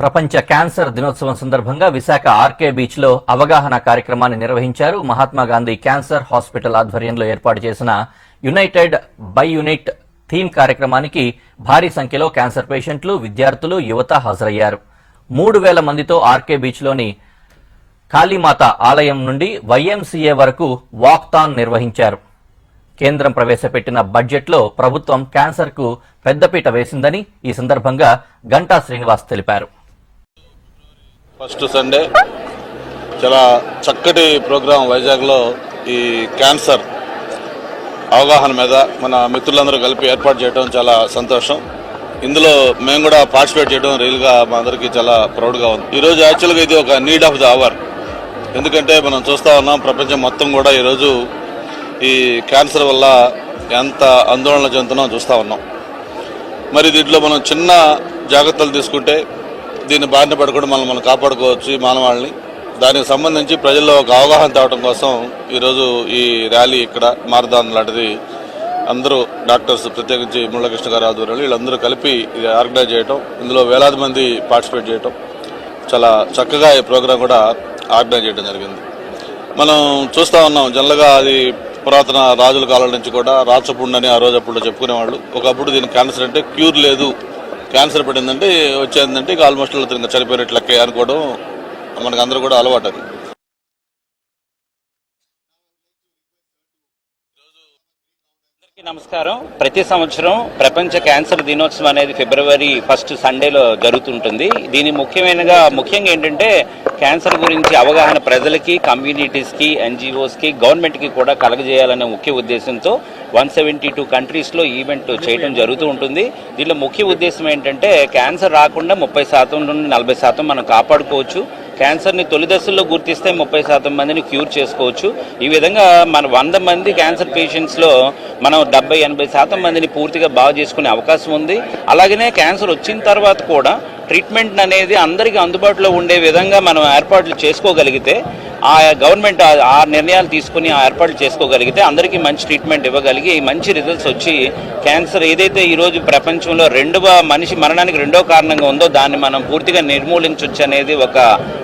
ప్రపంచ క్యాన్సర్ దినోత్సవం సందర్భంగా విశాఖ ఆర్కే బీచ్లో అవగాహన కార్యక్రమాన్ని నిర్వహించారు మహాత్మా గాంధీ క్యాన్సర్ హాస్పిటల్ ఆధ్వర్యంలో ఏర్పాటు చేసిన యునైటెడ్ బై యూనిట్ థీమ్ కార్యక్రమానికి భారీ సంఖ్యలో క్యాన్సర్ పేషెంట్లు విద్యార్థులు యువత హాజరయ్యారు. మూడు వేల మందితో ఆర్కే బీచ్లోని కాళీమాత ఆలయం నుండి వైఎంసీఏ వరకు వాక్థాన్ నిర్వహించారు. కేంద్రం ప్రవేశపెట్టిన బడ్జెట్లో ప్రభుత్వం క్యాన్సర్కు పెద్దపీట వేసిందని ఈ సందర్భంగా గంటా శ్రీనివాస్ తెలిపారు. First Sunday. చాలా చక్కటి ప్రోగ్రాం వైజాగ్లో ఈ క్యాన్సర్ అవగాహన మీద మన మిత్రులందరూ కలిపి ఏర్పాటు చేయడం చాలా సంతోషం. ఇందులో మేము కూడా పార్టిసిపేట్ చేయడం రియల్గా మా అందరికీ చాలా ప్రౌడ్గా ఉంది. ఈరోజు యాక్చువల్గా ఇది ఒక నీడ్ ఆఫ్ ద అవర్. ఎందుకంటే మనం చూస్తా ఉన్నాం ప్రపంచం మొత్తం కూడా ఈరోజు ఈ క్యాన్సర్ వల్ల ఎంత ఆందోళన చెందుతున్నాం చూస్తూ ఉన్నాం. మరి దీంట్లో మనం చిన్న జాగ్రత్తలు తీసుకుంటే దీన్ని బారిన పడకుండా మనం మనం కాపాడుకోవచ్చు ఈ మానవాళ్ళని దానికి సంబంధించి ప్రజల్లో ఒక అవగాహన తేవడం కోసం ఈరోజు ఈ ర్యాలీ ఇక్కడ మారదాన్ లాంటిది. అందరూ డాక్టర్స్ ప్రత్యేకించి మురళకృష్ణ గారు ఆధ్వర్యంలో వీళ్ళందరూ కలిపి ఇది ఆర్గనైజ్ చేయటం ఇందులో వేలాది మంది పార్టిసిపేట్ చేయటం. చాలా చక్కగా ఈ ప్రోగ్రాం కూడా ఆర్గనైజ్ చేయడం జరిగింది. మనం చూస్తా ఉన్నాం జనరల్గా అది పురాతన రాజుల కాలం నుంచి కూడా రాచపుండు అని ఆ రోజు అప్పుడు చెప్పుకునేవాళ్ళు. ఒకప్పుడు దీని క్యాన్సర్ అంటే క్యూర్ లేదు. క్యాన్సర్ పడిందంటే వచ్చేందంటే ఇక ఆల్మోస్ట్ ఇంకా చనిపోయినట్లకే అనుకోవడం మనకు అందరూ కూడా అలవాటు అది. నమస్కారం. ప్రతి సంవత్సరం ప్రపంచ క్యాన్సర్ దినోత్సవం అనేది ఫిబ్రవరి ఫస్ట్ సండేలో జరుగుతుంటుంది. దీని ముఖ్యమైనగా ముఖ్యంగా ఏంటంటే క్యాన్సర్ గురించి అవగాహన ప్రజలకి కమ్యూనిటీస్కి ఎన్జిఓస్కి గవర్నమెంట్కి కూడా కలగజేయాలనే ముఖ్య ఉద్దేశంతో వన్ సెవెంటీ టూ కంట్రీస్లో ఈవెంట్ చేయడం జరుగుతూ ఉంటుంది. దీనిలో ముఖ్య ఉద్దేశం ఏంటంటే క్యాన్సర్ రాకుండా ముప్పై శాతం నుండి నలభై శాతం మనం కాపాడుకోవచ్చు. క్యాన్సర్ని తొలి దశల్లో గుర్తిస్తే ముప్పై శాతం మందిని క్యూర్ చేసుకోవచ్చు. ఈ విధంగా మన వంద మంది క్యాన్సర్ పేషెంట్స్లో మనం డెబ్బై ఎనభై శాతం మందిని పూర్తిగా బాగు చేసుకునే అవకాశం ఉంది. అలాగనే క్యాన్సర్ వచ్చిన తర్వాత కూడా ట్రీట్మెంట్ అనేది అందరికీ అందుబాటులో ఉండే విధంగా మనం ఏర్పాట్లు చేసుకోగలిగితే ఆ గవర్నమెంట్ ఆ- నిర్ణయాలు తీసుకుని ఆ ఏర్పాట్లు చేసుకోగలిగితే అందరికీ మంచి ట్రీట్మెంట్ ఇవ్వగలిగి మంచి రిజల్ట్స్ వచ్చి క్యాన్సర్ ఏదైతే ఈరోజు ప్రపంచంలో రెండవ మనిషి మరణానికి రెండో కారణంగా ఉందో దాన్ని మనం పూర్తిగా నిర్మూలించవచ్చు అనేది ఒక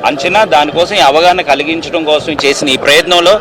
అంచనా. దానికోసం అవగాహన కలిగించడం కోసం చేసిన ఈ ప్రయత్నంలో